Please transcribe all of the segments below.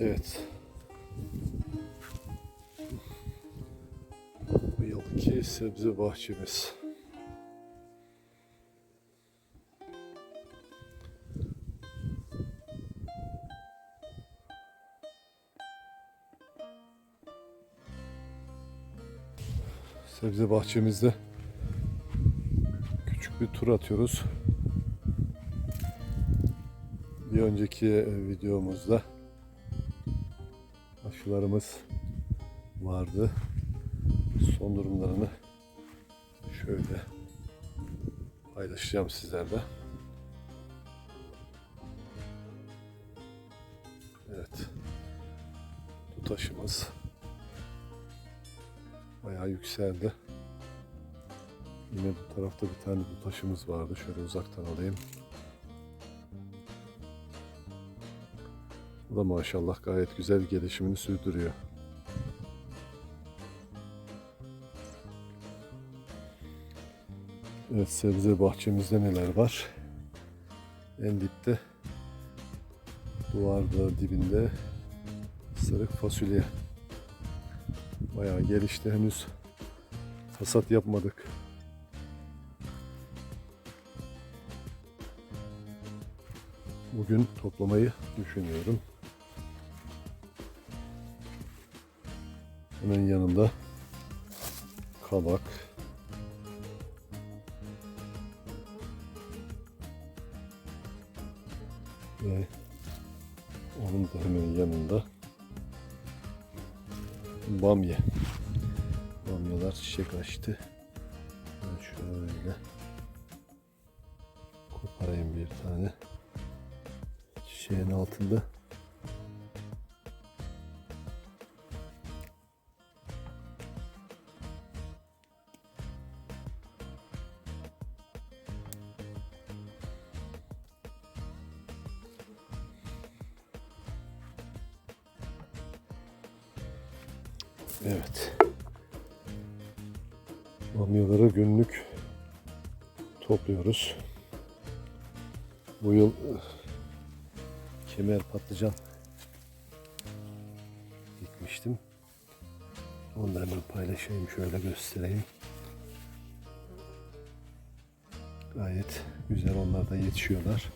Evet. Bu yılki sebze bahçemiz. Sebze bahçemizde küçük bir tur atıyoruz. Bir önceki e, videomuzda aşılarımız vardı. Son durumlarını şöyle paylaşacağım sizlerle. Evet. Tutaşımız bayağı yükseldi. Yine bu tarafta bir tane tutaşımız vardı. Şöyle uzaktan alayım. Bu da maşallah gayet güzel gelişimini sürdürüyor. Evet sebze bahçemizde neler var? En dipte duvarda dibinde sarık fasulye. Bayağı gelişti henüz hasat yapmadık. Bugün toplamayı düşünüyorum. Hemen yanında kabak. Ve onun da hemen yanında bamya. Bamyalar çiçek açtı. Ben şöyle koparayım bir tane. Çiçeğin altında Evet. Bamyaları günlük topluyoruz. Bu yıl eh, kemer patlıcan dikmiştim. Onu da paylaşayım şöyle göstereyim. Gayet güzel onlar da yetişiyorlar.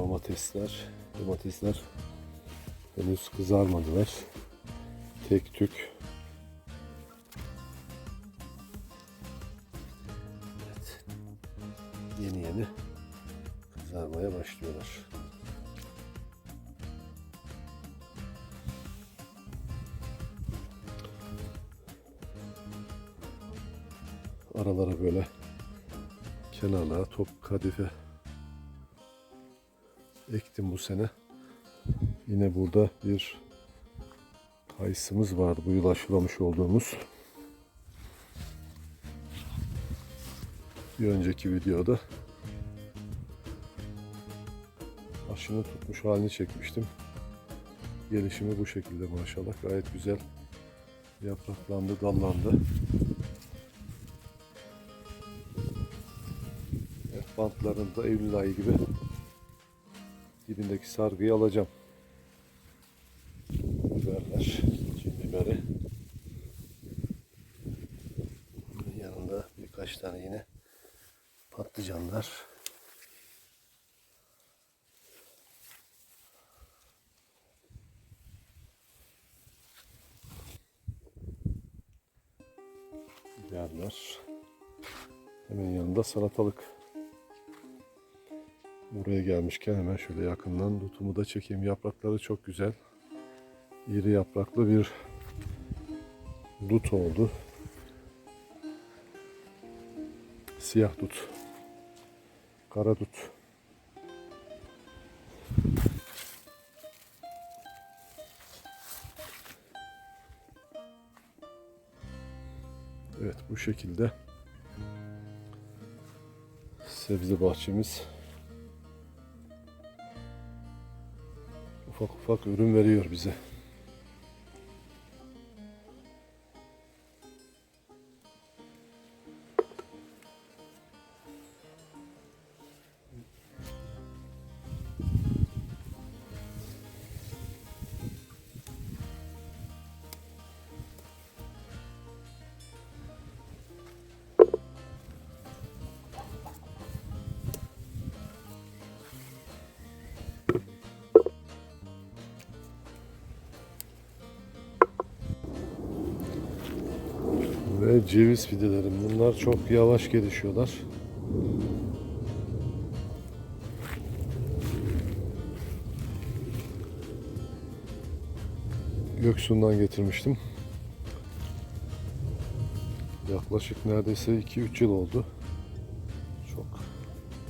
Domatesler. Domatesler henüz kızarmadılar. Tek tük. Evet. Yeni yeni kızarmaya başlıyorlar. Aralara böyle kenarlara top kadife ektim bu sene. Yine burada bir kayısımız vardı bu yıl aşılamış olduğumuz. Bir önceki videoda aşının tutmuş halini çekmiştim. Gelişimi bu şekilde maşallah gayet güzel yapraklandı, dallandı. Evet, bantlarını da Eylül ayı gibi dibindeki sargıyı alacağım. Biberler, cin biberi. Yanında birkaç tane yine patlıcanlar. Biberler. Hemen yanında salatalık. Buraya gelmişken hemen şöyle yakından dutumu da çekeyim. Yaprakları çok güzel. İri yapraklı bir dut oldu. Siyah dut. Kara dut. Evet bu şekilde sebze bahçemiz ufak ufak ürün veriyor bize. Ve ceviz fidelerim. Bunlar çok yavaş gelişiyorlar. Göksu'ndan getirmiştim. Yaklaşık neredeyse 2-3 yıl oldu. Çok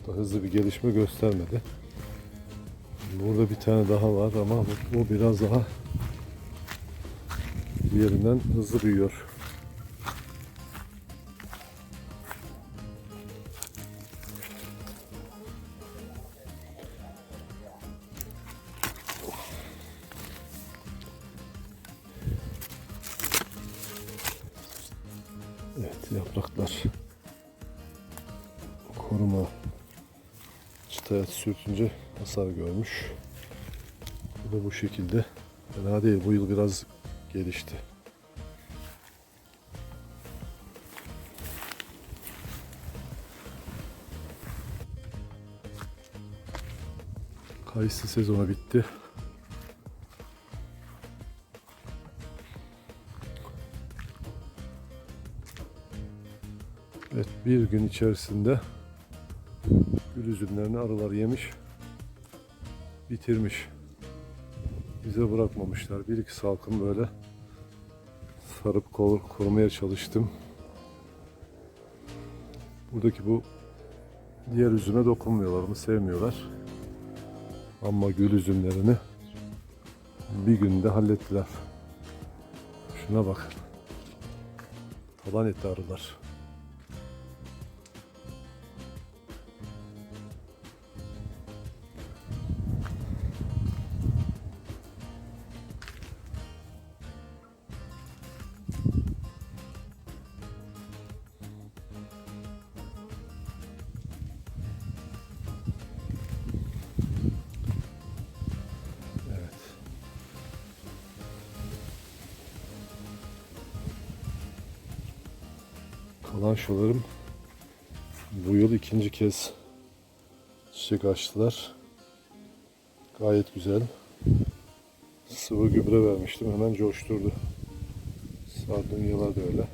da hızlı bir gelişme göstermedi. Burada bir tane daha var ama bu, bu biraz daha diğerinden hızlı büyüyor. Yapraklar koruma çıtaya sürtünce hasar görmüş. Bu da bu şekilde. Fena değil. Bu yıl biraz gelişti. Kayısı sezonu bitti. Bir gün içerisinde gül üzümlerini arılar yemiş, bitirmiş. Bize bırakmamışlar. Bir iki salkım böyle sarıp kor- korumaya çalıştım. Buradaki bu diğer üzüme dokunmuyorlar mı sevmiyorlar. Ama gül üzümlerini bir günde hallettiler. Şuna bak. Talan etti arılar. Kalan şularım bu yıl ikinci kez çiçek açtılar. Gayet güzel. Sıvı gübre vermiştim hemen coşturdu. Sardunyalar da öyle.